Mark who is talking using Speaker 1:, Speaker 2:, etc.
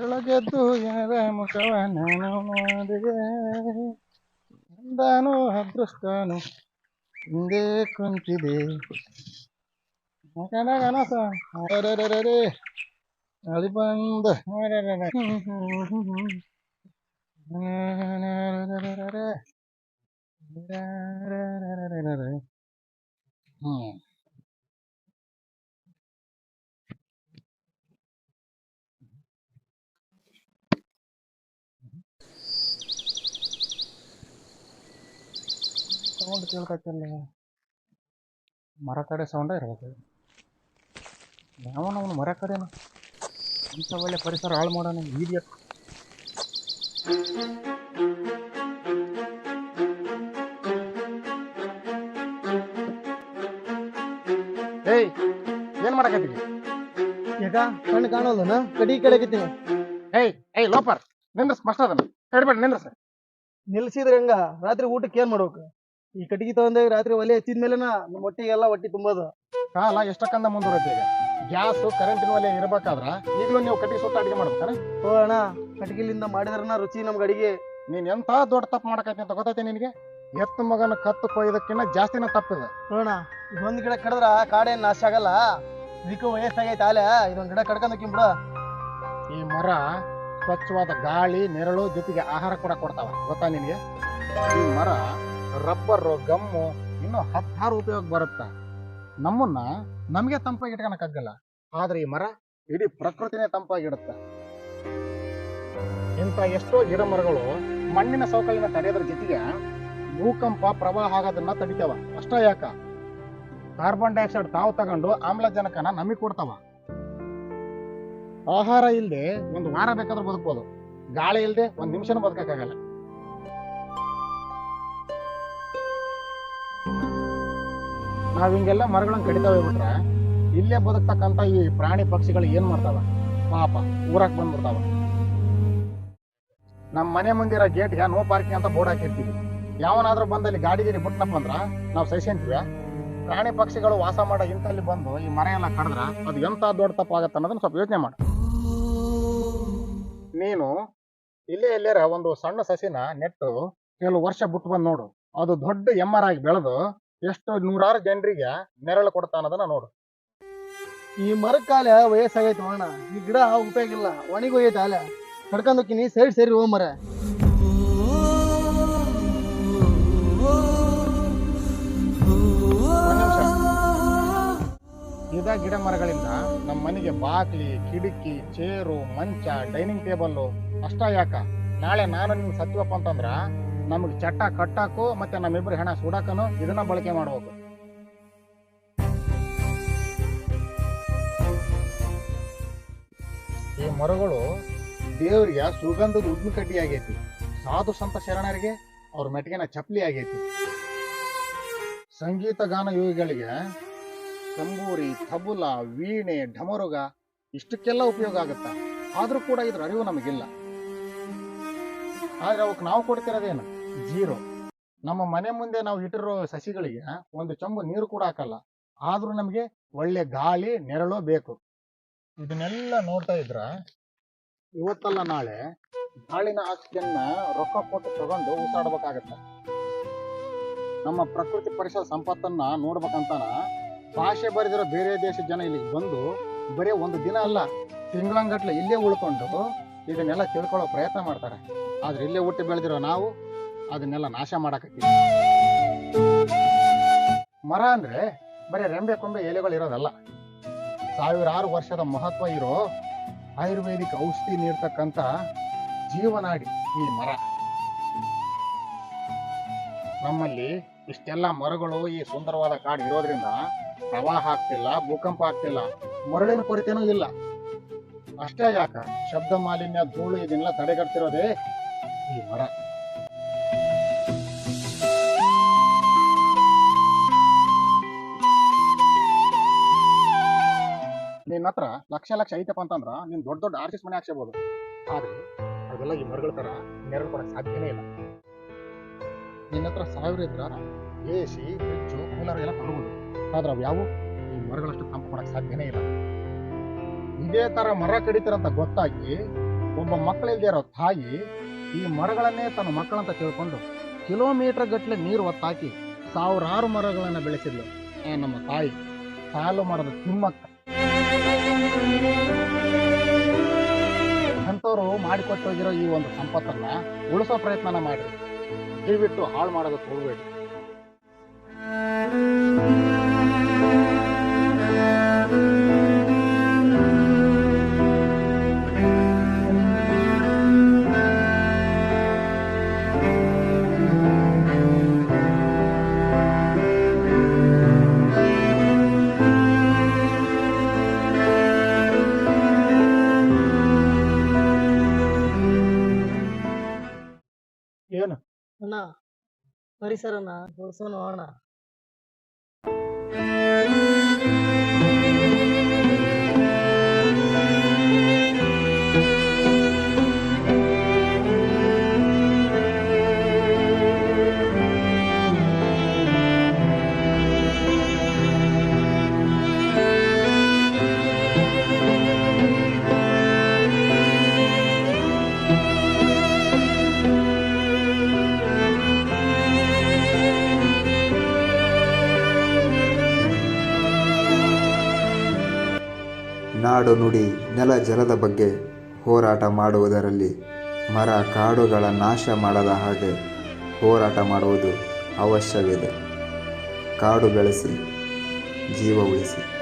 Speaker 1: ಬೆಳಗೆದ್ದು ಯಾರ ಮುಖವ ನಾನು ಮಾಡಿದೆ ಎಂದಾನು ಅದೃಷ್ಟನು ಹಿಂದೆ ಕುಂತಿದೆ ಕಣ ಕನಸ ಅರೆರೆರೆರೆ. ಅದು ಬಂದ ಸೌಂಡ್ ಕೇಳ್ಕತ್ತಲ್ಲ ಮರ ಕಡೆ ಸೌಂಡ ಇರ್ಬೇಕು. ಯಾವನ ಅವನು ಮರ ಕಡೆನ. ಇಂಥ ಒಳ್ಳೆ ಪರಿಸರ ಹಾಳು ಮಾಡೋಣ ಏಯ್ ಏನ್ ಮಾಡಕತ್ತೀವಿ
Speaker 2: ಈಗ ಕಣ್ಣು ಕಾಣೋದನ ಕಡಿ ಕೆಳಗಿತ್ತೀನಿ
Speaker 1: ಏಯ್ ಏಯ್ ಲೋಪರ್. ನಿಂದ್ರಸ್ ಮಸ್ತ್ ಅದನ್ನ. ಹೇಳ್ಬೇಡ ನಿಂದ್ರಸ್.
Speaker 2: ನಿಲ್ಸಿದ್ರೆ ಹೆಂಗ ರಾತ್ರಿ ಊಟಕ್ಕೆ ಏನ್ ಮಾಡ್ಬೇಕು? ಈ ಕಟ್ಟಿಗೆ ತಗೊಂಡಾಗ ರಾತ್ರಿ ಒಲೆ ಹಚ್ಚಿದ ಮೇಲೆನ ನಮ್ಮ ಹೊಟ್ಟಿಗೆಲ್ಲ ಹೊಟ್ಟಿ ತುಂಬೋದು.
Speaker 1: ಕಾಲ ಎಷ್ಟಕ್ಕಂದ ಮುಂದುವರೆದ ಈಗ? ಗ್ಯಾಸ್ ಕರೆಂಟಿನ ಒಲೆ ಇರಬೇಕಾದ್ರ ಈಗಲೂ ನೀವು ಕಟ್ಟಿಗೆ ಸುತ್ತ ಅಡಿಗೆ ಮಾಡ್ಬೇಕಾರೆ?
Speaker 2: ಓ ಅಣ್ಣ ಕಟ್ಟಿಗೆಲಿಂದ ಮಾಡಿದ್ರನ್ನ ರುಚಿ ನಮ್ಗೆ ಅಡಿಗೆ.
Speaker 1: ನೀನ್ ಎಂತ ದೊಡ್ಡ ತಪ್ಪು ಮಾಡಕತ್ತಿ ಅಂತ ಗೊತ್ತೈತೆ ನಿನಗೆ? ಎತ್ತು ಮಗನ ಕತ್ತು ಕೊಯ್ದಕ್ಕಿಂತ ಜಾಸ್ತಿನ ತಪ್ಪಿದೆ.
Speaker 2: ನೋಡೋಣ ಇದೊಂದ್ ಗಿಡ ಕಡದ್ರ ಕಾಡೇನ್ ನಾಶ ಆಗಲ್ಲ. ಇದಕ್ಕೂ ವಯಸ್ಸಾಗೈತೆ ಆಲೆ ಇದೊಂದ್ ಗಿಡ ಕಡ್ಕೊಂಡಕ್ಕಿಂ ಬಿಡು.
Speaker 1: ಈ ಮರ ಸ್ವಚ್ಛವಾದ ಗಾಳಿ ನೆರಳು ಜೊತೆಗೆ ಆಹಾರ ಕೂಡ ಕೊಡ್ತಾವ. ಗೊತ್ತಾ ನಿನಗೆ? ಈ ಮರ ರಬ್ಬರು, ಗಮ್ಮು, ಇನ್ನೂ ಹತ್ತಾರು ಉಪಯೋಗ ಬರುತ್ತ? ನಮ್ಮನ್ನ ನಮಗೆ ತಂಪಾಗಿ ಇಟ್ಕೊಳಕ್ಕಾಗಲ್ಲ. ಆದ್ರೆ ಈ ಮರ ಇಡೀ ಪ್ರಕೃತಿನೇ ತಂಪಾಗಿಡುತ್ತೆ ಇಂಥ ಎಷ್ಟೋ ಗಿಡ ಮರಗಳು ಮಣ್ಣಿನ ಸವಕಳಿನ ತಡೆಯೋದ್ರ ಜೊತೆಗೆ ಭೂಕಂಪ, ಪ್ರವಾಹ ಆಗೋದನ್ನ ತಡಿತಾವ. ಅಷ್ಟ ಯಾಕ? ಕಾರ್ಬನ್ ಡೈಆಕ್ಸೈಡ್ ತಾವು ತಗೊಂಡು ಆಮ್ಲಜನಕನ ನಮಗೆ ಕೊಡ್ತಾವ. ಆಹಾರ ಇಲ್ಲದೆ ಒಂದು ವಾರ ಬೇಕಾದ್ರೂ ಬದುಕ್ಬೋದು. ಗಾಳಿ ಇಲ್ಲದೆ ಒಂದ್ ನಿಮಿಷನೂ ಬದುಕಕ್ಕಾಗಲ್ಲ. ನಾವ್ ಹಿಂಗೆಲ್ಲ ಮರಗಳನ್ನ ಕಡಿತಾ ಹೋಗ್ಬಿಟ್ರೆ ಇಲ್ಲೇ ಬದುಕ್ತಕ್ಕಂತ ಈ ಪ್ರಾಣಿ ಪಕ್ಷಿಗಳು ಏನ್ ಮಾಡ್ತಾವ? ಪಾಪ ಊರಾಕ್ ಬಂದ್ಬಿಡ್ತಾವ. ನಮ್ಮ ಮನೆ ಮುಂದಿರೋ ಗೇಟ್ಗೆ ನೋ ಪಾರ್ಕಿಂಗ್ ಅಂತ ಬೋರ್ಡ್ ಹಾಕಿರ್ತೀವಿ. ಯಾವನಾದ್ರೂ ಬಂದಲ್ಲಿ ಗಾಡಿ ಗಿಡಿ ಬಿಟ್ನಪ್ಪ ಅಂದ್ರ, ನಾವು ಸಹಿಸ್ಕೊಂತೀವಿ ಪ್ರಾಣಿ ಪಕ್ಷಿಗಳು ವಾಸ ಮಾಡೋ ಇಂತಲ್ಲಿ ಬಂದು ಈ ಮರ ಎಲ್ಲ ಕಡದ್ರ ಅದು ಎಂತ ದೊಡ್ಡ ತಪ್ಪಾಗತ್ತೆ ಅನ್ನೋದನ್ನ ಸ್ವಲ್ಪ ಯೋಚನೆ ಮಾಡು. ನೀನು ಇಲ್ಲೇ ಎಲ್ಲೇರ ಒಂದು ಸಣ್ಣ ಸಸಿನ ನೆಟ್ಟು ಕೆಲವು ವರ್ಷ ಬಿಟ್ಟು ಬಂದು ನೋಡು. ಅದು ದೊಡ್ಡ ಎಮ್ಮರಾಗಿ ಬೆಳೆದು ಎಷ್ಟು ನೂರಾರು ಜನರಿಗೆ ನೆರಳು ಕೊಡ್ತಾ ಅನ್ನೋದನ್ನ ನೋಡು.
Speaker 2: ಈ ಮರಕ್ಕಾಲ ವಯಸ್ಸಾಗೈತೆ ಅಣ್ಣ ಈ ಗಿಡ ಉಪಯೋಗ ಇಲ್ಲ. ಒಣಗಿ ಅಲ್ಲ ಆಲೆ. ಕಡ್ಕೊಂಡೋಕಿನಿ ಸೈಡ್ ಸೇರಿ ಹೋಗ್ ಮರ.
Speaker 1: ಗಿಡ ಇದ ಗಿಡ ಮರಗಳಿಂದ ನಮ್ಮ ಮನೆಗೆ ಬಾಕ್ಲಿ ಕಿಟಕಿ ಚೇರು ಮಂಚ ಡೈನಿಂಗ್ ಟೇಬಲ್ ಅಷ್ಟ ಯಾಕ? ನಾಳೆ ನಾನು ನಿಮ್ಗೆ ಸತ್ವಪ್ಪ ಅಂತಂದ್ರ ನಮಗೆ ಚಟ್ಟ ಕಟ್ಟಾಕು ಮತ್ತೆ ನಮ್ಮಿಬ್ರು ಹೆಣ ಸುಡಾಕನು ಇದನ್ನ ಬಳಕೆ ಮಾಡಬೇಕು. ಈ ಮರಗಳು ದೇವರಿಗೆ ಸುಗಂಧದ ಉದ್ಮಿಕಡ್ಡಿ ಆಗೈತಿ. ಸಾಧು ಸಂತ ಶರಣರಿಗೆ ಅವ್ರ ಮೆಟ್ಟಿಗೆನ ಚಪ್ಪಲಿ ಆಗೈತಿ. ಸಂಗೀತ ಗಾನ ಯೋಗಿಗಳಿಗೆ ತಂಬೂರಿ, ತಬುಲ, ವೀಣೆ, ಢಮರುಗ ಇಷ್ಟಕ್ಕೆಲ್ಲ ಉಪಯೋಗ ಆಗುತ್ತ? ಆದರೂ ಕೂಡ ಇದ್ರ ಅರಿವು ನಮಗಿಲ್ಲ. ಆದ್ರೆ ಅವಕ್ಕೆ ನಾವು ಕೊಡ್ತಿರೋದೇನು? ಜೀರೋ. ನಮ್ಮ ಮನೆ ಮುಂದೆ ನಾವು ಇಟ್ಟಿರೋ ಸಸಿಗಳಿಗೆ ಒಂದು ಚೊಂಬು ನೀರು ಕೂಡ ಹಾಕಲ್ಲ. ಆದ್ರೂ ನಮಗೆ ಒಳ್ಳೆ ಗಾಳಿ, ನೆರಳು ಬೇಕು. ಇದನ್ನೆಲ್ಲ ನೋಡ್ತಾ ಇದ್ರ, ಇವತ್ತಲ್ಲ ನಾಳೆ ಗಾಳಿನ ಆಕ್ಸಿಜನ್ನ ರೊಕ್ಕ ಕೊಟ್ಟು ತಗೊಂಡು ಉಸಾಡ್ಬೇಕಾಗತ್ತೆ. ನಮ್ಮ ಪ್ರಕೃತಿ ಪರಿಸರ ಸಂಪತ್ತನ್ನ ನೋಡ್ಬೇಕಂತಾನ ಭಾಷೆ ಬರೆದಿರೋ ಬೇರೆ ದೇಶದ ಜನ ಇಲ್ಲಿಗೆ ಬಂದು ಬರೀ ಒಂದು ದಿನ ಅಲ್ಲ, ತಿಂಗಳಂಗಟ್ಲೆ ಇಲ್ಲೇ ಉಳ್ಕೊಂಡು ಇದನ್ನೆಲ್ಲ ತಿಳ್ಕೊಳ್ಳೋ ಪ್ರಯತ್ನ ಮಾಡ್ತಾರೆ. ಆದ್ರೆ ಇಲ್ಲೇ ಹುಟ್ಟಿ ಬೆಳೆದಿರೋ ನಾವು ಅದನ್ನೆಲ್ಲ ನಾಶ ಮಾಡಕತ್ತೀವಿ ಮರ ಅಂದ್ರೆ ಬರೀ ರೆಂಬೆ ಕೊಂಬೆ ಎಲೆಗಳು ಇರೋದಲ್ಲ ಸಾವಿರಾರು ವರ್ಷದ ಮಹತ್ವ ಇರೋ ಆಯುರ್ವೇದಿಕ್ ಔಷಧಿ ನೀಡ್ತಕ್ಕಂಥ ಜೀವನಾಡಿ ಈ ಮರ. ನಮ್ಮಲ್ಲಿ ಇಷ್ಟೆಲ್ಲ ಮರಗಳು ಈ ಸುಂದರವಾದ ಕಾಡು ಇರೋದ್ರಿಂದ ಪ್ರವಾಹ ಆಗ್ತಿಲ್ಲ, ಭೂಕಂಪ ಆಗ್ತಿಲ್ಲ, ಮರಳಿನ ಕೊರತೆನೂ ಇಲ್ಲ. ಅಷ್ಟೇ ಯಾಕ ಶಬ್ದ ಮಾಲಿನ್ಯ, ಧೂಳು ಇದನ್ನೆಲ್ಲ ತಡೆಗಟ್ತಿರೋದೇ ಈ ಮರ. ನಿನ್ನ ಹತ್ರ ಲಕ್ಷ ಲಕ್ಷ ಐತಪ್ಪ ಅಂತಂದ್ರ ನೀನ್ ದೊಡ್ಡ ದೊಡ್ಡ ಆರ್ಟಿಸ್ಟ್ ಮನೆ ಹಾಕ್ಸಬಹುದು ಆದ್ರೆ ಅದೆಲ್ಲ ಈ ಮರಗಳ ತರ ನೆರಳು ಕೊಡಕ್ ಸಾಧ್ಯನೇ ಇಲ್ಲ. ನಿನ್ನ ಹತ್ರ ಸಾವಿರ ಇದ್ರ ಎ ಸಿ, ಫ್ರಿಡ್ಜು ಕೂಲರ್ ಎಲ್ಲ ತಗೋಬಹುದು ಆದ್ರೆ ಅವು ಯಾವು? ಈ ಮರಗಳಷ್ಟು ತಂಪು ಕೊಡಕ್ ಸಾಧ್ಯನೇ ಇಲ್ಲ. ಇದೇ ತರ ಮರ ಕಡಿತಾರಂತ ಗೊತ್ತಾಗಿ ಒಬ್ಬ ಮಕ್ಕಳಿಲ್ದೇ ಇರೋ ತಾಯಿ ಈ ಮರಗಳನ್ನೇ ತನ್ನ ಮಕ್ಕಳಂತ ತಿಳ್ಕೊಂಡು ಕಿಲೋಮೀಟರ್ ಗಟ್ಟಲೆ ನೀರು ಒತ್ತಾಕಿ ಸಾವಿರಾರು ಮರಗಳನ್ನ ಬೆಳೆಸಿದ್ಲು. ನಮ್ಮ ತಾಯಿ. ಸಾಲು ಮರದ ತಿಮ್ಮಕ್ಕ. ಅಂಥವ್ರು ಮಾಡಿಕೊಟ್ಟೋಗಿರೋ ಈ ಒಂದು ಸಂಪತ್ತನ್ನ ಉಳಿಸೋ ಪ್ರಯತ್ನನ ಮಾಡ್ರಿ. ದಯವಿಟ್ಟು ಹಾಳು ಮಾಡೋದಕ್ಕೆ ಹೋಗಬೇಡಿ.
Speaker 2: ಪರಿಸರನ ಉಳಿಸೋಣ
Speaker 3: ನಾಡು ನುಡಿ ನೆಲ ಜಲದ ಬಗ್ಗೆ ಹೋರಾಟ ಮಾಡುವುದರಲ್ಲಿ ಮರ ಕಾಡುಗಳ ನಾಶ ಮಾಡದ ಹಾಗೆ ಹೋರಾಟ ಮಾಡುವುದು ಅವಶ್ಯವಿದೆ. ಕಾಡು ಬೆಳೆಸಿ, ಜೀವ ಉಳಿಸಿ.